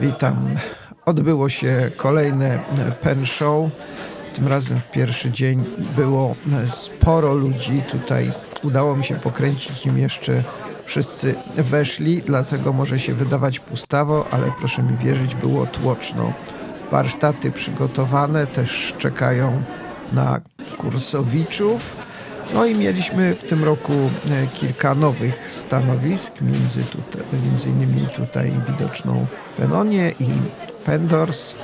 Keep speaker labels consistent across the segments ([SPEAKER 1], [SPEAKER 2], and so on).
[SPEAKER 1] Witam. Odbyło się kolejne pen show. Tym razem w pierwszy dzień było sporo ludzi. Tutaj udało mi się pokręcić, nim jeszcze wszyscy weszli, dlatego może się wydawać pustawo, ale proszę mi wierzyć, było tłoczno. Warsztaty przygotowane też czekają na kursowiczów. No i mieliśmy w tym roku e, kilka nowych stanowisk, między, tutaj, między innymi tutaj widoczną Penonię i Pendors.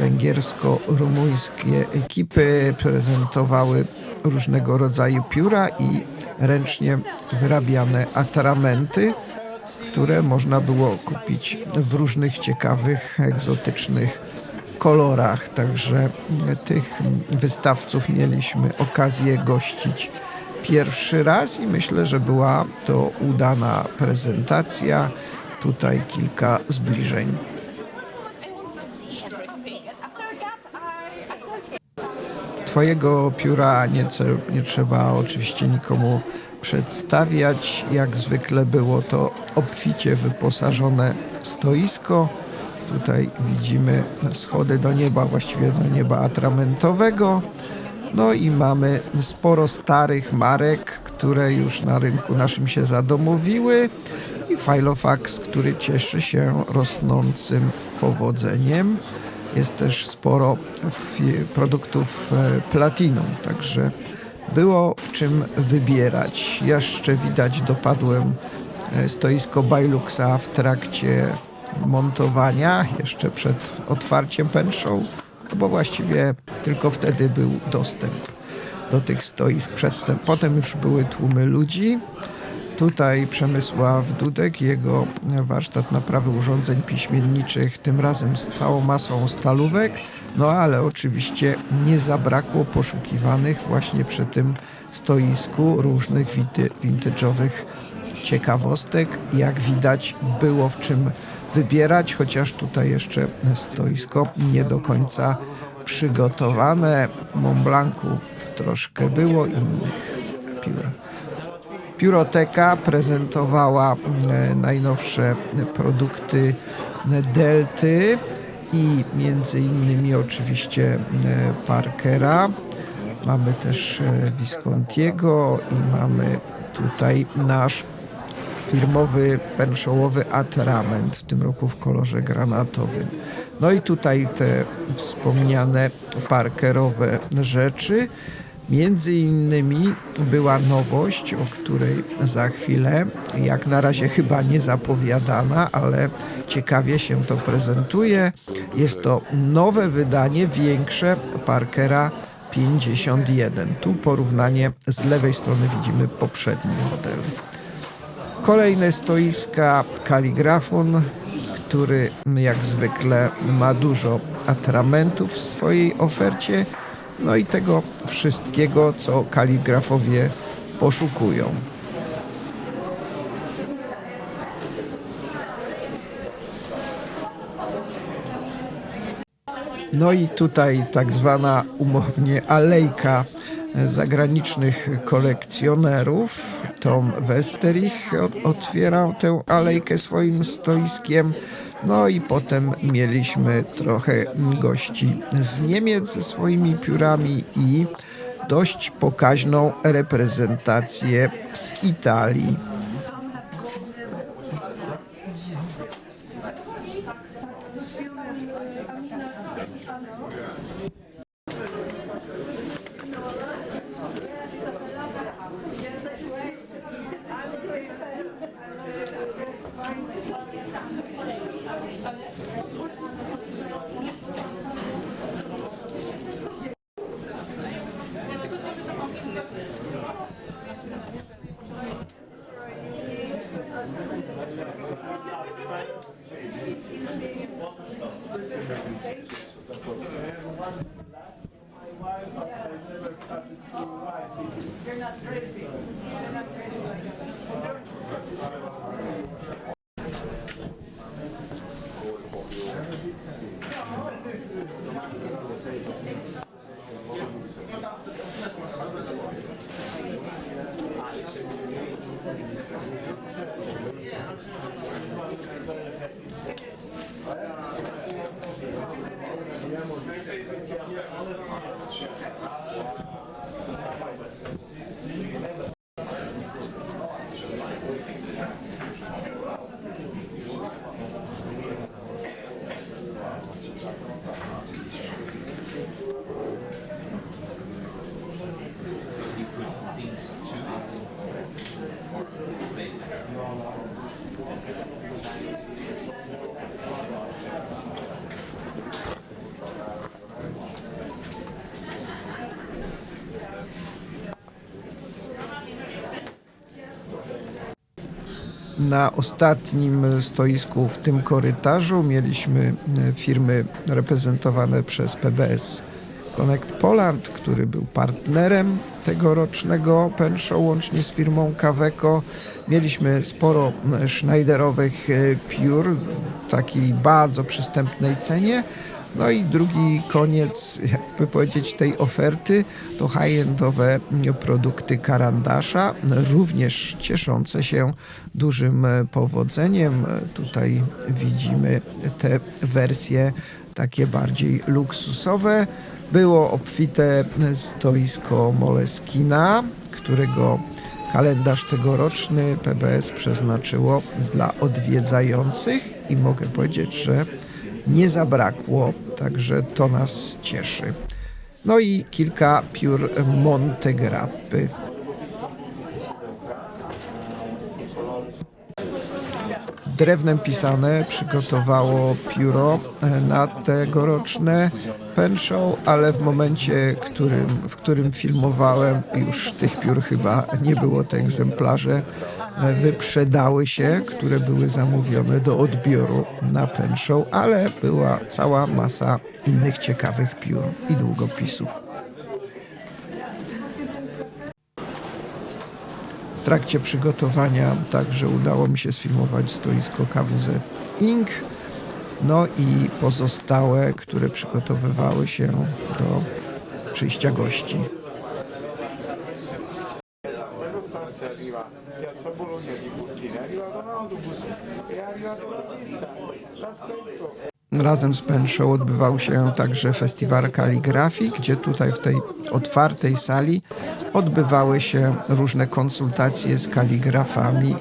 [SPEAKER 1] Węgiersko-rumuńskie ekipy prezentowały różnego rodzaju pióra i ręcznie wyrabiane atramenty, które można było kupić w różnych ciekawych, egzotycznych kolorach. Także tych wystawców mieliśmy okazję gościć pierwszy raz i myślę, że była to udana prezentacja. Tutaj kilka zbliżeń. Twojego pióra nie, nie trzeba oczywiście nikomu przedstawiać. Jak zwykle było to obficie wyposażone stoisko. Tutaj widzimy schody do nieba, właściwie do nieba atramentowego. No i mamy sporo starych marek, które już na rynku naszym się zadomowiły i Filofax, który cieszy się rosnącym powodzeniem. Jest też sporo produktów e, Platinum, także było w czym wybierać. Jeszcze widać dopadłem e, stoisko Bailuxa w trakcie montowania, jeszcze przed otwarciem show, no bo właściwie tylko wtedy był dostęp do tych stoisk. Przedtem, potem już były tłumy ludzi. Tutaj Przemysław Dudek, jego warsztat naprawy urządzeń piśmienniczych, tym razem z całą masą stalówek, no ale oczywiście nie zabrakło poszukiwanych właśnie przy tym stoisku różnych vintage'owych ciekawostek. Jak widać było w czym wybierać, chociaż tutaj jeszcze stoisko nie do końca przygotowane. Mont Blanców troszkę było, innych piór. Pióroteka prezentowała e, najnowsze produkty Delty i między innymi oczywiście e, Parkera. Mamy też e, Viscontiego i mamy tutaj nasz firmowy penszołowy atrament, w tym roku w kolorze granatowym. No i tutaj te wspomniane parkerowe rzeczy. Między innymi była nowość, o której za chwilę, jak na razie chyba nie zapowiadana, ale ciekawie się to prezentuje. Jest to nowe wydanie, większe Parkera 51. Tu porównanie z lewej strony widzimy poprzedni model. Kolejne stoiska kaligrafon, który jak zwykle ma dużo atramentów w swojej ofercie, no i tego wszystkiego, co kaligrafowie poszukują. No i tutaj tak zwana umownie alejka zagranicznych kolekcjonerów. Tom Westerich otwierał tę alejkę swoim stoiskiem. No i potem mieliśmy trochę gości z Niemiec ze swoimi piórami i dość pokaźną reprezentację z Italii. Thank you. Na ostatnim stoisku w tym korytarzu mieliśmy e, firmy reprezentowane przez PBS Connect Poland, który był partnerem tegorocznego pen show łącznie z firmą Kaweco. Mieliśmy sporo e, Schneiderowych e, piór w takiej bardzo przystępnej cenie. No i drugi koniec, jakby powiedzieć, tej oferty to high-endowe produkty Karandasza, również cieszące się dużym e, powodzeniem. Tutaj widzimy te wersje takie bardziej luksusowe. Było obfite stoisko Moleskina, którego kalendarz tegoroczny PBS przeznaczyło dla odwiedzających i mogę powiedzieć, że nie zabrakło, także to nas cieszy. No i kilka piór Montegrappy. Drewnem pisane przygotowało pióro e, na tegoroczne pen ale w momencie, którym, w którym filmowałem, już tych piór chyba nie było. Te egzemplarze e, wyprzedały się, które były zamówione do odbioru na pen ale była cała masa innych ciekawych piór i długopisów. W trakcie przygotowania także udało mi się sfilmować stoisko KWZ Inc. No i pozostałe, które przygotowywały się do przyjścia gości. Razem z Pen Show odbywał się także festiwal kaligrafii, gdzie tutaj w tej otwartej sali odbywały się różne konsultacje z kaligrafami.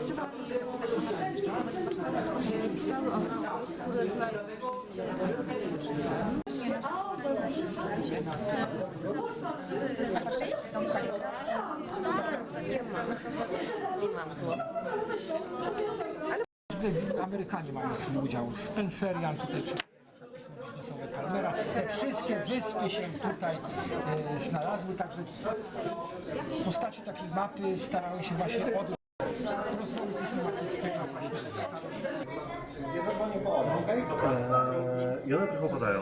[SPEAKER 2] Amerykanie mają swój udział. Spencerian tutaj czy biznesowe Palmera. Te wszystkie wyspy się tutaj e, znalazły, także w postaci takiej mapy starały się właśnie od rozwoju właśnie.
[SPEAKER 3] Eee, I one trochę opadają.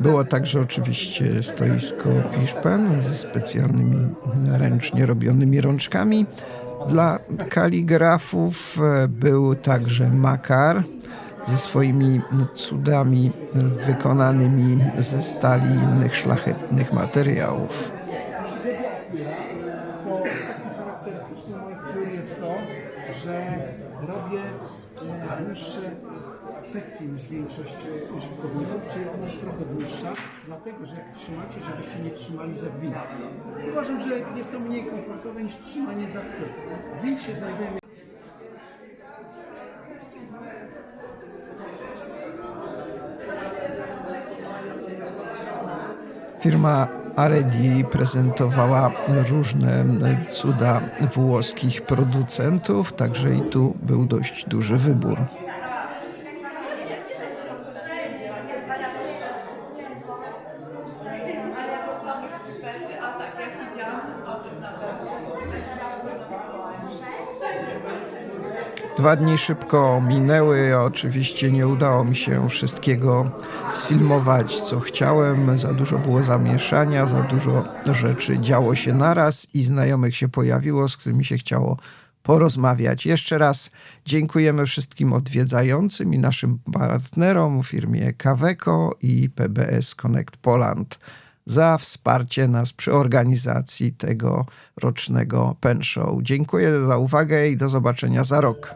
[SPEAKER 1] Było także oczywiście stoisko Piszpen ze specjalnymi ręcznie robionymi rączkami. Dla kaligrafów e, był także Makar ze swoimi cudami wykonanymi ze stali innych szlachetnych materiałów.
[SPEAKER 2] charakterystyczne moich piór jest to, że robię e, dłuższe sekcje niż większość e, użytkowników, czyli ona jest trochę dłuższa, dlatego że jak trzymacie, żebyście nie trzymali za gwint. Uważam, że jest to mniej komfortowe niż trzymanie za chwyt. Gwint się znajduje
[SPEAKER 1] Firma Aredi prezentowała różne cuda włoskich producentów, także i tu był dość duży wybór. Dwa dni szybko minęły. Oczywiście nie udało mi się wszystkiego sfilmować, co chciałem. Za dużo było zamieszania, za dużo rzeczy działo się naraz i znajomych się pojawiło, z którymi się chciało porozmawiać. Jeszcze raz dziękujemy wszystkim odwiedzającym i naszym partnerom, firmie Kaweco i PBS Connect Poland za wsparcie nas przy organizacji tego rocznego Pen Show. Dziękuję za uwagę i do zobaczenia za rok.